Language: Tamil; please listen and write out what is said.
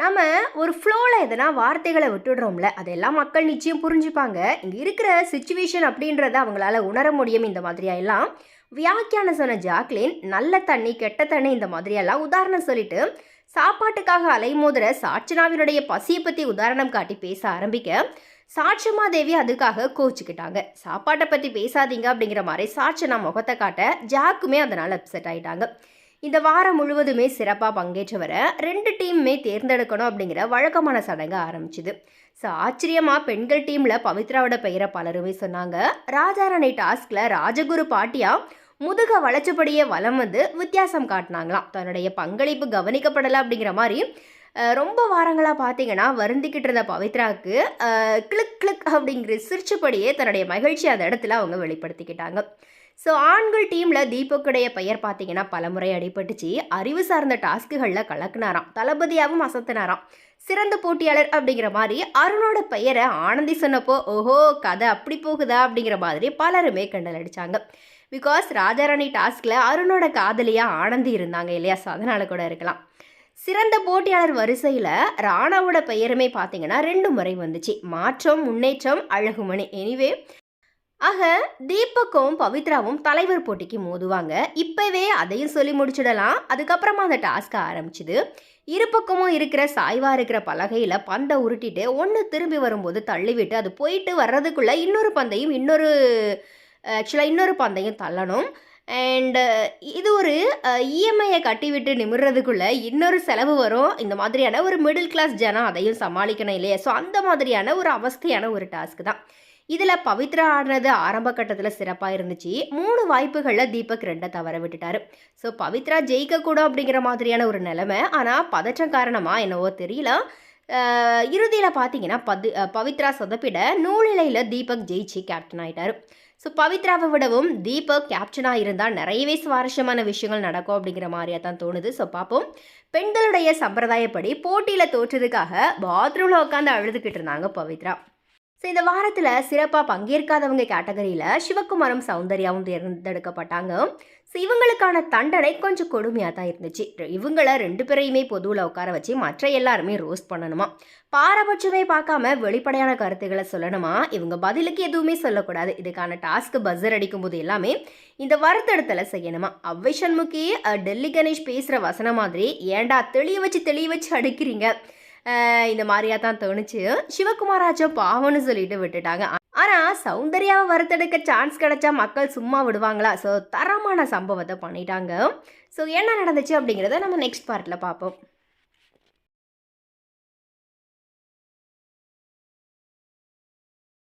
நம்ம ஒரு ஃப்ளோவில் எதனா வார்த்தைகளை விட்டுடுறோம்ல அதெல்லாம் மக்கள் நிச்சயம் புரிஞ்சுப்பாங்க. இங்கே இருக்கிற சுச்சுவேஷன் அப்படின்றத அவங்களால உணர முடியும் இந்த மாதிரியெல்லாம். வியாக்கியான வியாக்கியானம் சொன்ன ஜாக்லின் நல்ல தண்ணி கெட்ட தண்ணி இந்த மாதிரியெல்லாம் உதாரணம் சொல்லிட்டு சாப்பாட்டுக்காக அலைமோதுற சாட்சனாவினுடைய பசியை பற்றி உதாரணம் காட்டி பேச ஆரம்பிக்க சாட்சமா தேவி அதுக்காக கோச்சிக்கிட்டாங்க. சாப்பாட்டை பற்றி பேசாதீங்க அப்படிங்கிற மாதிரி சாட்சனா முகத்தை காட்ட ஜாக்குமே அதனால் அப்செட் ஆயிட்டாங்க. இந்த வாரம் முழுவதுமே சிறப்பாக பங்கேற்றவரை ரெண்டு டீமுமே தேர்ந்தெடுக்கணும் அப்படிங்கிற வழக்கமான சடங்கு ஆரம்பிச்சுது. ஸோ ஆச்சரியமாக பெண்கள் டீமில் பவித்ராவோட பெயரை பலருமே சொன்னாங்க. ராஜாராணி டாஸ்கில் ராஜகுரு பாட்டியா முதுக வளைச்சபடியே வலம் வந்து வித்தியாசம் காட்டினாங்களாம். தன்னுடைய பங்களிப்பு கவனிக்கப்படலை அப்படிங்கிற மாதிரி ரொம்ப வாரங்களாக பார்த்தீங்கன்னா வருந்திக்கிட்டு இருந்த பவித்ராவுக்கு கிளிக் கிளிக் அப்படிங்கிற சிரிச்சபடியே தன்னுடைய மகிழ்ச்சி அந்த இடத்துல அவங்க வெளிப்படுத்திக்கிட்டாங்க. ஸோ ஆண்கள் டீமில் தீபக்குடைய பெயர் பார்த்தீங்கன்னா பலமுறை அடிபட்டுச்சு. அறிவு சார்ந்த டாஸ்க்குகளில் கலக்குனாராம். தளபதியாகவும் அசத்தினாராம். சிறந்த போட்டியாளர் அப்படிங்கிற மாதிரி அருணோட பெயரை ஆனந்தி சொன்னப்போ ஓஹோ கதை அப்படி போகுதா? அப்படிங்கிற மாதிரி பலருமே கண்டல் அடித்தாங்க பிகாஸ் ராஜாராணி டாஸ்கில் அருணோட காதலியாக ஆனந்தி இருந்தாங்க இல்லையா? ஸோ அதனால் கூட இருக்கலாம். சிறந்த போட்டியாளர் வரிசையில் ராணாவோட பெயருமே பார்த்தீங்கன்னா ரெண்டு முறை வந்துச்சு. மாற்றம் முன்னேற்றம் அழகுமணி. எனிவே ஆக தீபக்கும் பவித்ராவும் தலைவர் போட்டிக்கு மோதுவாங்க. இப்போவே அதையும் சொல்லி முடிச்சிடலாம். அதுக்கப்புறமா அந்த டாஸ்க்கை ஆரம்பிச்சுது. இரு பக்கமும் இருக்கிற சாய்வாக இருக்கிற பலகையில் பந்தை உருட்டிட்டு ஒன்று திரும்பி வரும்போது தள்ளிவிட்டு அது போயிட்டு வர்றதுக்குள்ளே இன்னொரு பந்தையும் இன்னொரு ஆக்சுவலாக இன்னொரு பந்தையும் தள்ளணும். அண்டு uh, இது ஒரு uh, இஎம்ஐயை கட்டிவிட்டு நிமிடுறதுக்குள்ளே இன்னொரு செலவு வரும். இந்த மாதிரியான ஒரு மிடில் கிளாஸ் ஜனம் அதையும் சமாளிக்கணும் இல்லையா? ஸோ அந்த மாதிரியான ஒரு அவஸ்தையான ஒரு டாஸ்க் தான். இதில் பவித்ரா ஆடினது ஆரம்ப கட்டத்தில் சிறப்பாக இருந்துச்சு. மூணு வாய்ப்புகளில் தீபக் ரெண்டை தவற விட்டுட்டாரு. ஸோ பவித்ரா ஜெயிக்கக்கூடும் அப்படிங்கிற மாதிரியான ஒரு நிலைமை. ஆனால் பதற்றம் காரணமாக என்னவோ தெரியல. இறுதியில் பார்த்தீங்கன்னா பது பவித்ரா சொதப்பிட நூலிலையில் தீபக் ஜெயிச்சு கேப்டன் ஆகிட்டார் ஸோ பவித்ராவை விடவும் தீபக் கேப்டனாக இருந்தால் நிறையவே சுவாரஸ்யமான விஷயங்கள் நடக்கும் அப்படிங்கிற மாதிரியாக தான் தோணுது. ஸோ பார்ப்போம் பெண்களுடைய சம்பிரதாயப்படி போட்டியில் தோற்றதுக்காக பாத்ரூமில் உட்காந்து அழுதுகிட்டு இருந்தாங்க பவித்ரா. ஸோ இந்த வாரத்தில் சிறப்பாக பங்கேற்காதவங்க கேட்டகரியில் சிவகுமாரும் சௌந்தர்யாவும் தேர்ந்தெடுக்கப்பட்டாங்க. ஸோ இவங்களுக்கான தண்டனை கொஞ்சம் கொடுமையாக தான் இருந்துச்சு. இவங்கள ரெண்டு பேரையுமே பொதுவில் உட்கார வச்சு மற்ற எல்லாருமே ரோஸ்ட் பண்ணணுமா? பாரபட்சமே பார்க்காம வெளிப்படையான கருத்துக்களை சொல்லணுமா? இவங்க பதிலுக்கு எதுவுமே சொல்லக்கூடாது. இதுக்கான டாஸ்க் பஸ்ஸர் அடிக்கும்போது எல்லாமே இந்த வருத்தடத்தில் செய்யணுமா? அவ்வை சண்முகி டெல்லி கணேஷ் பேசுகிற வசனம் மாதிரி ஏன்டா தெளிய வச்சு தெளிய வச்சு அடிக்கிறீங்க? இந்த மாதிரியா தான் தோணுச்சு. சிவகுமாராச்சோ பாவம்னு சொல்லிட்டு விட்டுட்டாங்க. ஆனால் சௌந்தர்யாவை வறுத்தெடுக்க சான்ஸ் கிடைச்சா மக்கள் சும்மா விடுவாங்களா? ஸோ தரமான சம்பவத்தை பண்ணிட்டாங்க. ஸோ என்ன நடந்துச்சு அப்படிங்கிறத நம்ம நெக்ஸ்ட் பார்ட்டில் பார்ப்போம்.